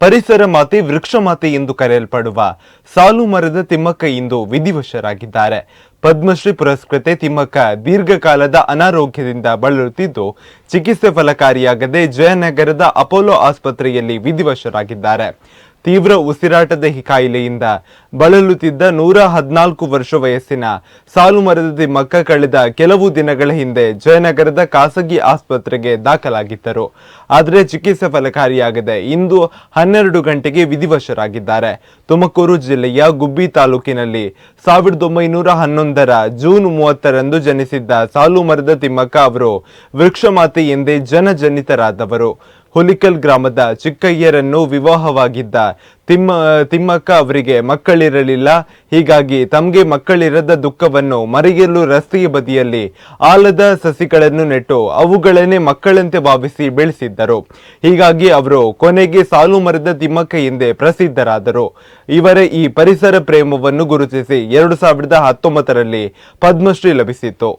ಪರಿಸರ ಮಾತೆ, ವೃಕ್ಷ ಮಾತೆ ಎಂದು ಕರೆಯಲ್ಪಡುವ ಸಾಲು ಮರದ ತಿಮ್ಮಕ್ಕ ಇಂದು ವಿಧಿವಶರಾಗಿದ್ದಾರೆ. ಪದ್ಮಶ್ರೀ ಪುರಸ್ಕೃತೆ ತಿಮ್ಮಕ್ಕ ದೀರ್ಘಕಾಲದ ಅನಾರೋಗ್ಯದಿಂದ ಬಳಲುತ್ತಿದ್ದು, ಚಿಕಿತ್ಸೆ ಫಲಕಾರಿಯಾಗದೆ ಜಯನಗರದ ಅಪೋಲೋ ಆಸ್ಪತ್ರೆಯಲ್ಲಿ ವಿಧಿವಶರಾಗಿದ್ದಾರೆ. ತೀವ್ರ ಉಸಿರಾಟದ ಕಾಯಿಲೆಯಿಂದ ಬಳಲುತ್ತಿದ್ದ ನೂರ ಹದಿನಾಲ್ಕು ವರ್ಷ ವಯಸ್ಸಿನ ಸಾಲು ಮರದ ತಿಮ್ಮಕ್ಕ ಕಳೆದ ಕೆಲವು ದಿನಗಳ ಹಿಂದೆ ಜಯನಗರದ ಖಾಸಗಿ ಆಸ್ಪತ್ರೆಗೆ ದಾಖಲಾಗಿದ್ದರು. ಆದರೆ ಚಿಕಿತ್ಸೆ ಫಲಕಾರಿಯಾಗದೆ ಇಂದು ಹನ್ನೆರಡು ಗಂಟೆಗೆ ವಿಧಿವಶರಾಗಿದ್ದಾರೆ. ತುಮಕೂರು ಜಿಲ್ಲೆಯ ಗುಬ್ಬಿ ತಾಲೂಕಿನಲ್ಲಿ ಸಾವಿರದ ಒಂಬೈನೂರ ಹನ್ನೊಂದರ ಜೂನ್ ಮೂವತ್ತರಂದು ಜನಿಸಿದ್ದ ಸಾಲು ಮರದ ತಿಮ್ಮಕ್ಕ ಅವರು ವೃಕ್ಷಮಾತೆ ಎಂದೇ ಜನಜನಿತರಾದವರು. ಹುಲಿಕಲ್ ಗ್ರಾಮದ ಚಿಕ್ಕಯ್ಯರನ್ನು ವಿವಾಹವಾಗಿದ್ದ ತಿಮ್ಮ, ತಿಮ್ಮಕ್ಕ ಅವರಿಗೆ ಮಕ್ಕಳಿರಲಿಲ್ಲ. ಹೀಗಾಗಿ ತಮಗೆ ಮಕ್ಕಳಿರದ ದುಃಖವನ್ನು ಮರೆಯಲು ರಸ್ತೆಯ ಬದಿಯಲ್ಲಿ ಆಲದ ಸಸಿಗಳನ್ನು ನೆಟ್ಟು ಅವುಗಳನ್ನೇ ಮಕ್ಕಳಂತೆ ಭಾವಿಸಿ ಬೆಳೆಸಿದ್ದರು. ಹೀಗಾಗಿ ಅವರು ಕೊನೆಗೆ ಸಾಲು ಮರದ ತಿಮ್ಮಕ್ಕ ಎಂದೇ ಪ್ರಸಿದ್ಧರಾದರು. ಇವರ ಈ ಪರಿಸರ ಪ್ರೇಮವನ್ನು ಗುರುತಿಸಿ ಎರಡು ಸಾವಿರದ ಹತ್ತೊಂಬತ್ತರಲ್ಲಿ ಪದ್ಮಶ್ರೀ ಲಭಿಸಿತ್ತು.